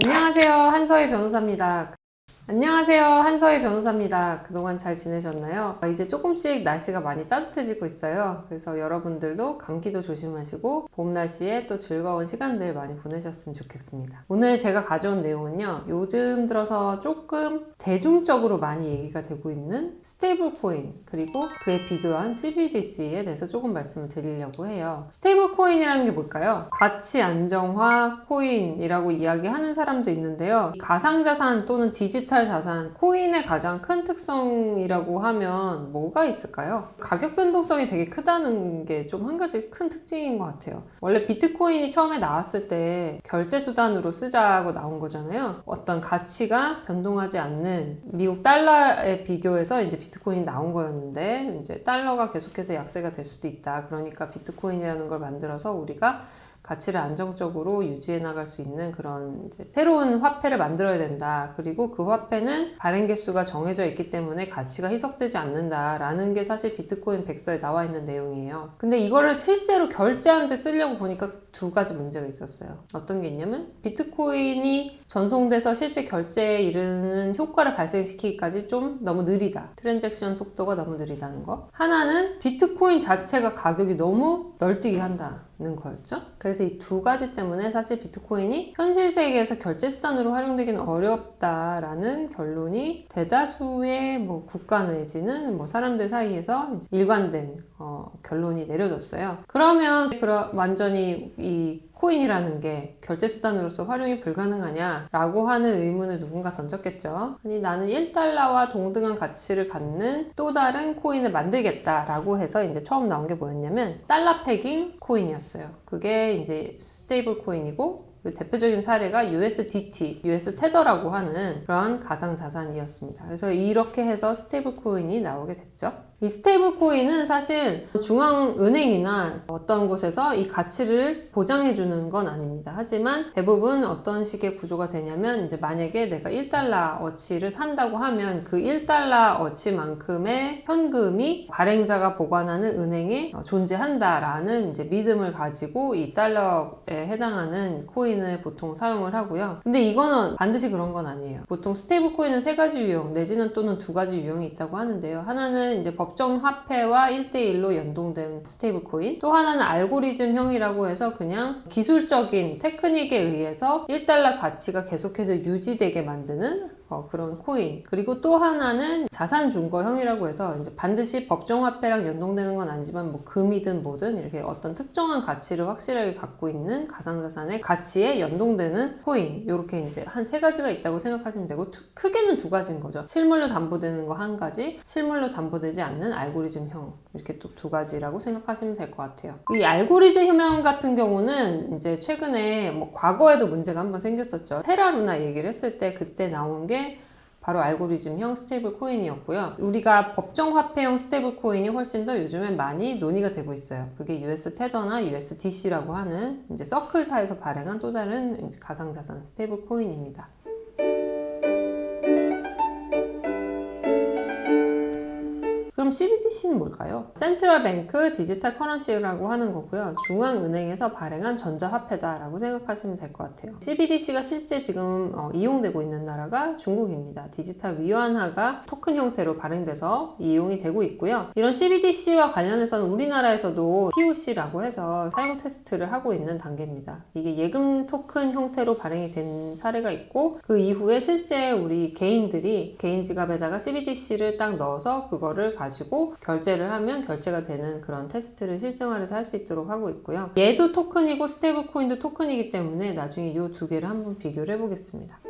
안녕하세요. 한서희 변호사입니다. 안녕하세요. 한서희 변호사입니다. 그동안 잘 지내셨나요? 이제 조금씩 날씨가 많이 따뜻해지고 있어요. 그래서 여러분들도 감기도 조심하시고 봄 날씨에 또 즐거운 시간들 많이 보내셨으면 좋겠습니다. 오늘 제가 가져온 내용은요. 요즘 들어서 조금 대중적으로 많이 얘기가 되고 있는 스테이블 코인 그리고 그에 비교한 CBDC에 대해서 조금 말씀을 드리려고 해요. 스테이블 코인이라는 게 뭘까요? 가치 안정화 코인이라고 이야기하는 사람도 있는데요. 가상자산 또는 디지털 자산, 코인의 가장 큰 특성이라고 하면 뭐가 있을까요? 가격 변동성이 되게 크다는 게 좀 한 가지 큰 특징인 것 같아요. 원래 비트코인이 처음에 나왔을 때 결제 수단으로 쓰자고 나온 거잖아요. 어떤 가치가 변동하지 않는 미국 달러에 비교해서 이제 비트코인이 나온 거였는데 이제 달러가 계속해서 약세가 될 수도 있다. 그러니까 비트코인이라는 걸 만들어서 우리가 가치를 안정적으로 유지해 나갈 수 있는 그런 새로운 화폐를 만들어야 된다. 그리고 그 화폐는 발행 개수가 정해져 있기 때문에 가치가 희석되지 않는다라는 게 사실 비트코인 백서에 나와 있는 내용이에요. 근데 이거를 실제로 결제하는데 쓰려고 보니까 두 가지 문제가 있었어요. 어떤 게 있냐면 비트코인이 전송돼서 실제 결제에 이르는 효과를 발생시키기까지 좀 너무 느리다. 트랜잭션 속도가 너무 느리다는 거. 하나는 비트코인 자체가 가격이 너무 널뛰게 한다 는 거였죠. 그래서 이 두 가지 때문에 사실 비트코인이 현실 세계에서 결제 수단으로 활용되기는 어렵다라는 결론이 대다수의 뭐 국가 내지는 뭐 사람들 사이에서 일관된 어, 결론이 내려졌어요. 그러면 그러, 완전히 이 코인이라는 게 결제 수단으로서 활용이 불가능하냐라고 하는 의문을 누군가 던졌겠죠. 아니 나는 1달러와 동등한 가치를 갖는 또 다른 코인을 만들겠다라고 해서 이제 처음 나온 게 뭐였냐면 달러 패깅 코인이었어요. 그게 이제 스테이블 코인이고 그 대표적인 사례가 USDT, US 테더라고 하는 그런 가상 자산이었습니다. 그래서 이렇게 해서 스테이블 코인이 나오게 됐죠. 이 스테이블 코인은 사실 중앙은행이나 어떤 곳에서 이 가치를 보장해 주는 건 아닙니다. 하지만 대부분 어떤 식의 구조가 되냐면 이제 만약에 내가 1달러 어치를 산다고 하면 그 1달러 어치만큼의 현금이 발행자가 보관하는 은행에 존재한다라는 이제 믿음을 가지고 이 달러에 해당하는 코인 을 보통 사용을 하고요. 근데 이거는 반드시 그런 건 아니에요. 보통 스테이블 코인은 세 가지 유형 내지는 또는 두 가지 유형이 있다고 하는데요. 하나는 이제 법정 화폐와 1대1로 연동된 스테이블 코인 또 하나는 알고리즘형이라고 해서 그냥 기술적인 테크닉에 의해서 1달러 가치가 계속해서 유지되게 만드는 어, 그런 코인. 그리고 또 하나는 자산 준거형이라고 해서 이제 반드시 법정 화폐랑 연동되는 건 아니지만 뭐 금이든 뭐든 이렇게 어떤 특정한 가치를 확실하게 갖고 있는 가상자산의 가치에 연동되는 코인. 이렇게 이제 한 세 가지가 있다고 생각하시면 되고 투- 크게는 두 가지인 거죠. 실물로 담보되는 거 한 가지, 실물로 담보되지 않는 알고리즘형. 이렇게 또 두 가지라고 생각하시면 될 것 같아요. 이 알고리즘형 같은 경우는 이제 최근에 뭐 과거에도 문제가 한번 생겼었죠. 테라루나 얘기를 했을 때 그때 나온 게 바로 알고리즘형 스테이블 코인이었고요. 우리가 법정 화폐형 스테이블 코인이 훨씬 더 요즘엔 많이 논의가 되고 있어요. 그게 US 테더나 USDC라고 하는 이제 서클사에서 발행한 또 다른 가상자산 스테이블 코인입니다. 그럼 CBDC는 뭘까요? 센트럴 뱅크 디지털 커런시라고 하는 거고요. 중앙은행에서 발행한 전자화폐다라고 생각하시면 될 것 같아요. CBDC가 실제 지금 어, 이용되고 있는 나라가 중국입니다. 디지털 위안화가 토큰 형태로 발행돼서 이용이 되고 있고요. 이런 CBDC와 관련해서는 우리나라에서도 POC라고 해서 사용 테스트를 하고 있는 단계입니다. 이게 예금 토큰 형태로 발행이 된 사례가 있고 그 이후에 실제 우리 개인들이 개인 지갑에다가 CBDC를 딱 넣어서 그거를 가지고 결제를 하면 결제가 되는 그런 테스트를 실생활에서 할 수 있도록 하고 있고요. 얘도 토큰이고 스테이블 코인도 토큰이기 때문에 나중에 이 두 개를 한번 비교를 해보겠습니다.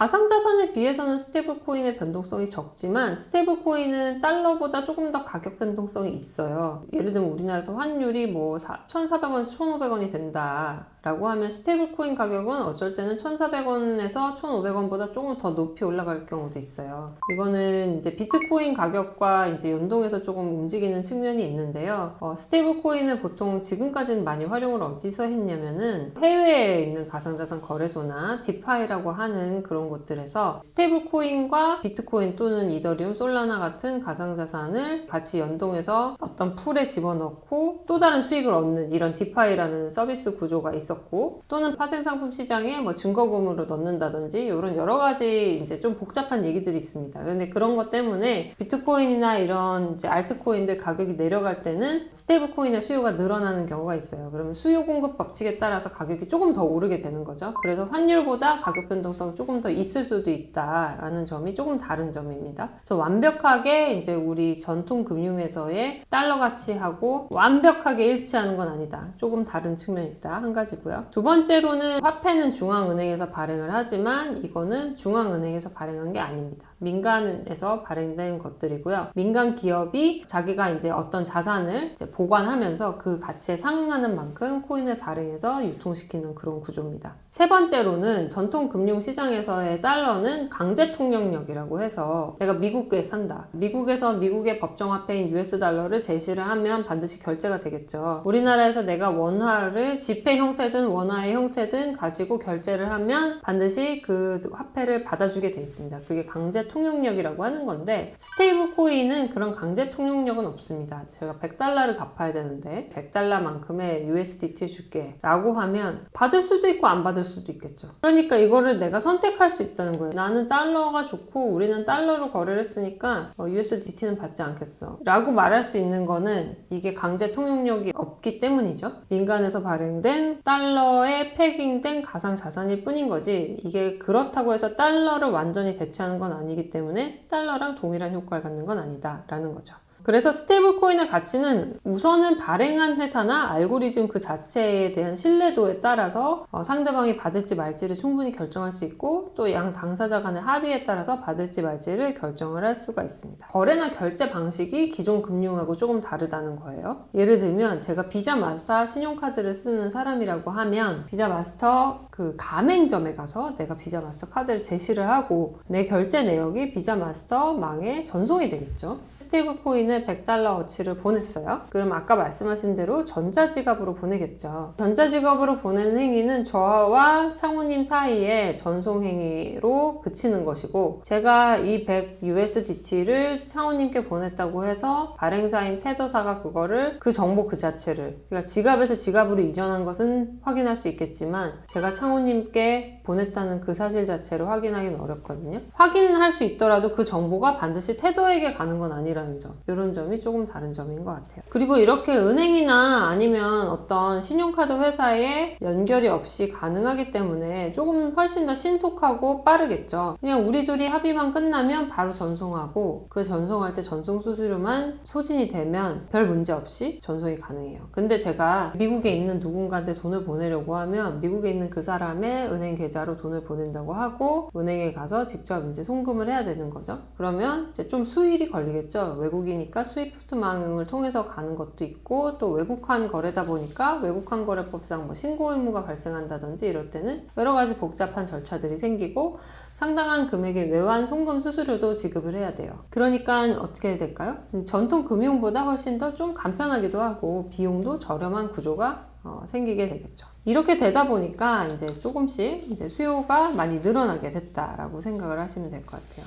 가상자산에 비해서는 스테이블 코인의 변동성이 적지만 스테이블 코인은 달러보다 조금 더 가격 변동성이 있어요. 예를 들면 우리나라에서 환율이 뭐 1,400원에서 1,500원이 된다. 라고 하면 스테이블 코인 가격은 어쩔 때는 1,400원에서 1,500원보다 조금 더 높이 올라갈 경우도 있어요. 이거는 이제 비트코인 가격과 이제 연동해서 조금 움직이는 측면이 있는데요. 어, 스테이블 코인은 보통 지금까지는 많이 활용을 어디서 했냐면은 해외에 있는 가상자산 거래소나 디파이라고 하는 그런 곳들에서 스테이블 코인과 비트코인 또는 이더리움, 솔라나 같은 가상자산을 같이 연동해서 어떤 풀에 집어넣고 또 다른 수익을 얻는 이런 디파이라는 서비스 구조가 있었고 또는 파생상품 시장에 뭐 증거금으로 넣는다든지 이런 여러 가지 이제 좀 복잡한 얘기들이 있습니다. 근데 그런 것 때문에 비트코인이나 이런 이제 알트코인들 가격이 내려갈 때는 스테이블 코인의 수요가 늘어나는 경우가 있어요. 그러면 수요 공급 법칙에 따라서 가격이 조금 더 오르게 되는 거죠. 그래서 환율보다 가격 변동성이 조금 더 있을 수도 있다라는 점이 조금 다른 점입니다. 그래서 완벽하게 이제 우리 전통 금융에서의 달러 가치하고 완벽하게 일치하는 건 아니다. 조금 다른 측면이 있다. 한 가지고요. 두 번째로는 화폐는 중앙은행에서 발행을 하지만 이거는 중앙은행에서 발행한 게 아닙니다. 민간에서 발행된 것들이고요. 민간 기업이 자기가 이제 어떤 자산을 이제 보관하면서 그 가치에 상응하는 만큼 코인을 발행해서 유통시키는 그런 구조입니다. 세 번째로는 전통 금융 시장에서의 달러는 강제 통용력이라고 해서 내가 미국에 산다. 미국에서 미국의 법정화폐인 US 달러를 제시를 하면 반드시 결제가 되겠죠. 우리나라에서 내가 원화를 지폐 형태든 원화의 형태든 가지고 결제를 하면 반드시 그 화폐를 받아주게 돼 있습니다. 그게 강제 통용력이라고 하는 건데 스테이블 코인은 그런 강제 통용력은 없습니다. 제가 100달러를 갚아야 되는데 100달러만큼의 USDT 줄게 라고 하면 받을 수도 있고 안 받을 수도 있겠죠. 그러니까 이거를 내가 선택할 수 있다는 거예요. 나는 달러가 좋고 우리는 달러로 거래를 했으니까 어, USDT는 받지 않겠어. 라고 말할 수 있는 거는 이게 강제 통용력이 없기 때문이죠. 민간에서 발행된 달러에 패깅된 가상 자산일 뿐인 거지. 이게 그렇다고 해서 달러를 완전히 대체하는 건 아니기 때문에 달러랑 동일한 효과를 갖는 건 아니다 라는 거죠. 그래서 스테이블 코인의 가치는 우선은 발행한 회사나 알고리즘 그 자체에 대한 신뢰도에 따라서 어, 상대방이 받을지 말지를 충분히 결정할 수 있고 또 양 당사자 간의 합의에 따라서 받을지 말지를 결정을 할 수가 있습니다. 거래나 결제 방식이 기존 금융하고 조금 다르다는 거예요. 예를 들면 제가 비자 마스터 신용카드를 쓰는 사람이라고 하면 비자 마스터 그 가맹점에 가서 내가 비자 마스터 카드를 제시를 하고 내 결제 내역이 비자 마스터 망에 전송이 되겠죠. 스테이블 코인을 100달러 어치를 보냈어요. 그럼 아까 말씀하신 대로 전자지갑으로 보내겠죠. 전자지갑으로 보내는 행위는 저와 창호님 사이에 전송 행위로 그치는 것이고 제가 이 100 USDT를 창호님께 보냈다고 해서 발행사인 테더사가 그거를 그 정보 그 자체를 그러니까 지갑에서 지갑으로 이전한 것은 확인할 수 있겠지만 제가 창호님께 보냈다는 그 사실 자체를 확인하기는 어렵거든요. 확인은 할 수 있더라도 그 정보가 반드시 테더에게 가는 건 아니라는 점. 이런 점이 조금 다른 점인 것 같아요. 그리고 이렇게 은행이나 아니면 어떤 신용카드 회사에 연결이 없이 가능하기 때문에 조금 훨씬 더 신속하고 빠르겠죠. 그냥 우리 둘이 합의만 끝나면 바로 전송하고 그 전송할 때 전송 수수료만 소진이 되면 별 문제 없이 전송이 가능해요. 근데 제가 미국에 있는 누군가한테 돈을 보내려고 하면 미국에 있는 그 사람의 은행 계좌 로 돈을 보낸다고 하고 은행에 가서 직접 이제 송금을 해야 되는 거죠. 그러면 이제 좀 수일이 걸리겠죠. 외국이니까 스위프트망을 통해서 가는 것도 있고 또 외국환 거래다 보니까 외국환 거래법상 뭐 신고 의무가 발생한다든지 이럴 때는 여러 가지 복잡한 절차들이 생기고 상당한 금액의 외환 송금 수수료도 지급을 해야 돼요. 그러니까 어떻게 될까요? 전통 금융보다 훨씬 더 좀 간편하기도 하고 비용도 저렴한 구조가 어, 생기게 되겠죠. 이렇게 되다 보니까 이제 조금씩 이제 수요가 많이 늘어나게 됐다라고 생각을 하시면 될 것 같아요.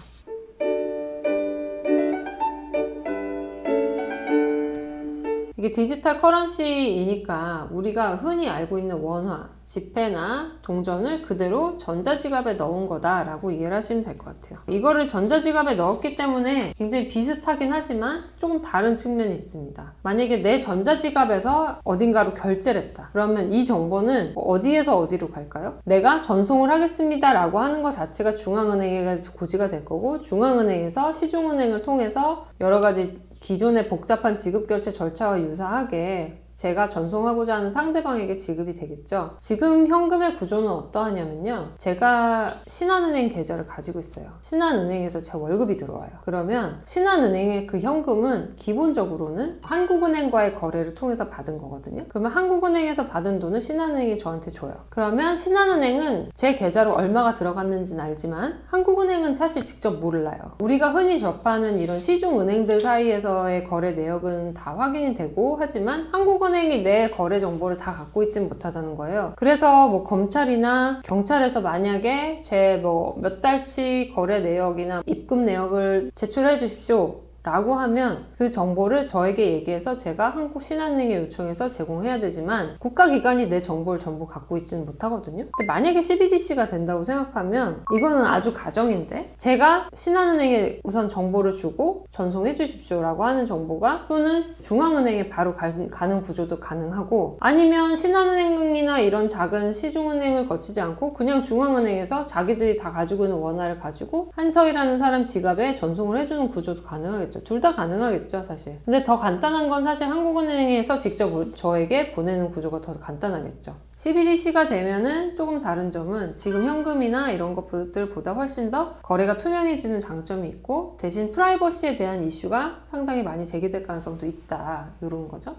이게 디지털 커런시이니까 우리가 흔히 알고 있는 원화, 지폐나 동전을 그대로 전자지갑에 넣은 거다라고 이해를 하시면 될 것 같아요. 이거를 전자지갑에 넣었기 때문에 굉장히 비슷하긴 하지만 조금 다른 측면이 있습니다. 만약에 내 전자지갑에서 어딘가로 결제를 했다. 그러면 이 정보는 어디에서 어디로 갈까요? 내가 전송을 하겠습니다라고 하는 것 자체가 중앙은행에 고지가 될 거고 중앙은행에서 시중은행을 통해서 여러 가지 기존의 복잡한 지급 결제 절차와 유사하게 제가 전송하고자 하는 상대방에게 지급이 되겠죠. 지금 현금의 구조는 어떠하냐면요. 제가 신한은행 계좌를 가지고 있어요. 신한은행에서 제 월급이 들어와요. 그러면 신한은행의 그 현금은 기본적으로는 한국은행과의 거래를 통해서 받은 거거든요. 그러면 한국은행에서 받은 돈을 신한은행이 저한테 줘요. 그러면 신한은행은 제 계좌로 얼마가 들어갔는지는 알지만 한국은행은 사실 직접 몰라요. 우리가 흔히 접하는 이런 시중은행들 사이에서의 거래 내역은 다 확인이 되고 하지만 한국 한국은행이 내 거래 정보를 다 갖고 있진 못하다는 거예요. 그래서 뭐 검찰이나 경찰에서 만약에 제 뭐 몇 달치 거래 내역이나 입금 내역을 제출해 주십시오. 라고 하면 그 정보를 저에게 얘기해서 제가 한국신한은행에 요청해서 제공해야 되지만 국가기관이 내 정보를 전부 갖고 있지는 못하거든요. 근데 만약에 CBDC가 된다고 생각하면 이거는 아주 가정인데 제가 신한은행에 우선 정보를 주고 전송해 주십시오 라고 하는 정보가 또는 중앙은행에 바로 가, 가는 구조도 가능하고 아니면 신한은행이나 이런 작은 시중은행을 거치지 않고 그냥 중앙은행에서 자기들이 다 가지고 있는 원화를 가지고 한서희라는 사람 지갑에 전송을 해주는 구조도 가능하겠죠. 둘 다 가능하겠죠, 사실. 근데 더 간단한 건 사실 한국은행에서 직접 우- 저에게 보내는 구조가 더 간단하겠죠. CBDC가 되면은 조금 다른 점은 지금 현금이나 이런 것들보다 훨씬 더 거래가 투명해지는 장점이 있고 대신 프라이버시에 대한 이슈가 상당히 많이 제기될 가능성도 있다. 이런 거죠.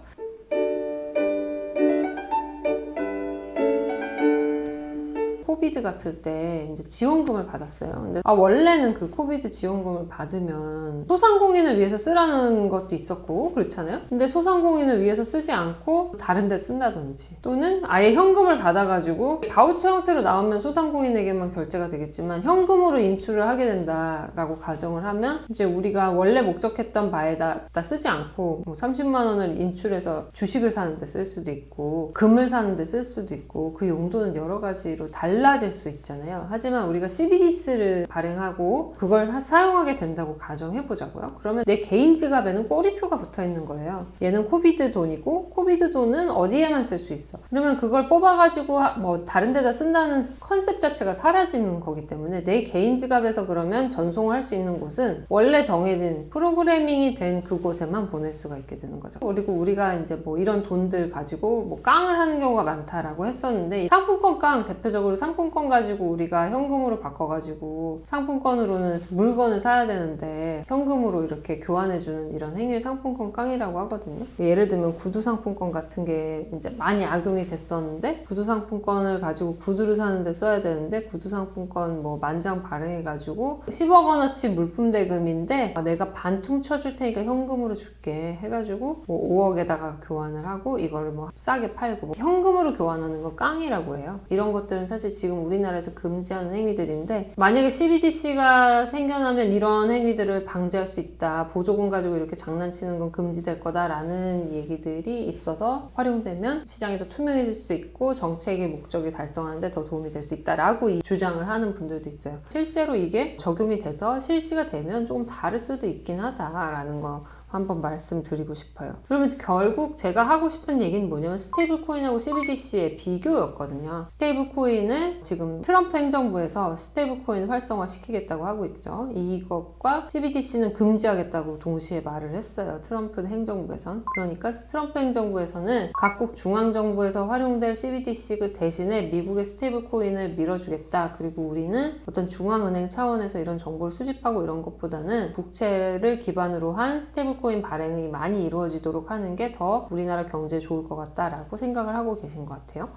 코비드 같을 때 이제 지원금을 받았어요. 근데 아 원래는 그 코비드 지원금을 받으면 소상공인을 위해서 쓰라는 것도 있었고 그렇잖아요. 근데 소상공인을 위해서 쓰지 않고 다른 데 쓴다든지 또는 아예 현금을 받아가지고 바우처 형태로 나오면 소상공인에게만 결제가 되겠지만 현금으로 인출을 하게 된다라고 가정을 하면 이제 우리가 원래 목적했던 바에다 다 쓰지 않고 뭐 30만 원을 인출해서 주식을 사는데 쓸 수도 있고 금을 사는데 쓸 수도 있고 그 용도는 여러 가지로 달라 질 수 있잖아요. 하지만 우리가 CBDC를 발행하고 그걸 사- 사용하게 된다고 가정해 보자고요. 그러면 내 개인 지갑에는 꼬리표가 붙어 있는 거예요. 얘는 코비드 돈이고 코비드 돈은 어디에만 쓸 수 있어. 그러면 그걸 뽑아가지고 하- 뭐 다른 데다 쓴다는 컨셉 자체가 사라지는 거기 때문에 내 개인 지갑에서 그러면 전송을 할수 있는 곳은 원래 정해진 프로그래밍이 된 그곳에만 보낼 수가 있게 되는 거죠. 그리고 우리가 이제 뭐 이런 돈들 가지고 뭐 깡을 하는 경우가 많다라고 했었는데 상품권 깡 대표적으로 상품 권 가지고 우리가 현금으로 바꿔가지고 상품권으로는 물건을 사야 되는데 현금으로 이렇게 교환해주는 이런 행위를 상품권 깡이라고 하거든요. 예를 들면 구두 상품권 같은 게 이제 많이 악용이 됐었는데 구두 상품권을 가지고 구두를 사는데 써야 되는데 구두 상품권 뭐 만장 발행해가지고 10억 원어치 물품 대금인데 아, 내가 반 퉁쳐줄 테니까 현금으로 줄게 해가지고 뭐 5억에다가 교환을 하고 이걸 뭐 싸게 팔고 뭐 현금으로 교환하는 거 깡이라고 해요. 이런 것들은 사실 지금 우리나라에서 금지하는 행위들인데 만약에 CBDC가 생겨나면 이런 행위들을 방지할 수 있다. 보조금 가지고 이렇게 장난치는 건 금지될 거다라는 얘기들이 있어서 활용되면 시장이 더 투명해질 수 있고 정책의 목적이 달성하는데 더 도움이 될 수 있다라고 이 주장을 하는 분들도 있어요. 실제로 이게 적용이 돼서 실시가 되면 조금 다를 수도 있긴 하다라는 거 한번 말씀드리고 싶어요. 그러면 결국 제가 하고 싶은 얘기는 뭐냐면 스테이블 코인하고 CBDC의 비교였거든요. 스테이블 코인은 지금 트럼프 행정부에서 스테이블 코인 활성화 시키겠다고 하고 있죠. 이것과 CBDC는 금지하겠다고 동시에 말을 했어요. 트럼프 행정부에선. 그러니까 트럼프 행정부에서는 각국 중앙 정부에서 활용될 CBDC 그 대신에 미국의 스테이블 코인을 밀어주겠다. 그리고 우리는 어떤 중앙은행 차원에서 이런 정보를 수집하고 이런 것보다는 국채를 기반으로 한 스테이블 코인 발행이 많이 이루어지도록 하는 게 더 우리나라 경제에 좋을 것 같다라고 생각을 하고 계신 것 같아요.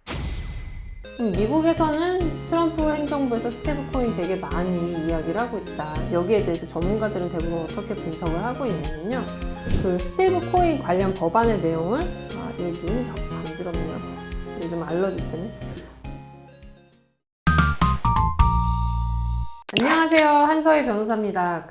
음, 미국에서는 트럼프 행정부에서 스테이블 코인 되게 많이 이야기를 하고 있다. 여기에 대해서 전문가들은 대부분 어떻게 분석을 하고 있냐면요. 그 스테이블 코인 관련 법안의 내용을 아, 이 눈이 자꾸 간지럽네요. 요즘 알러지 때문에. 안녕하세요. 한서희 변호사입니다.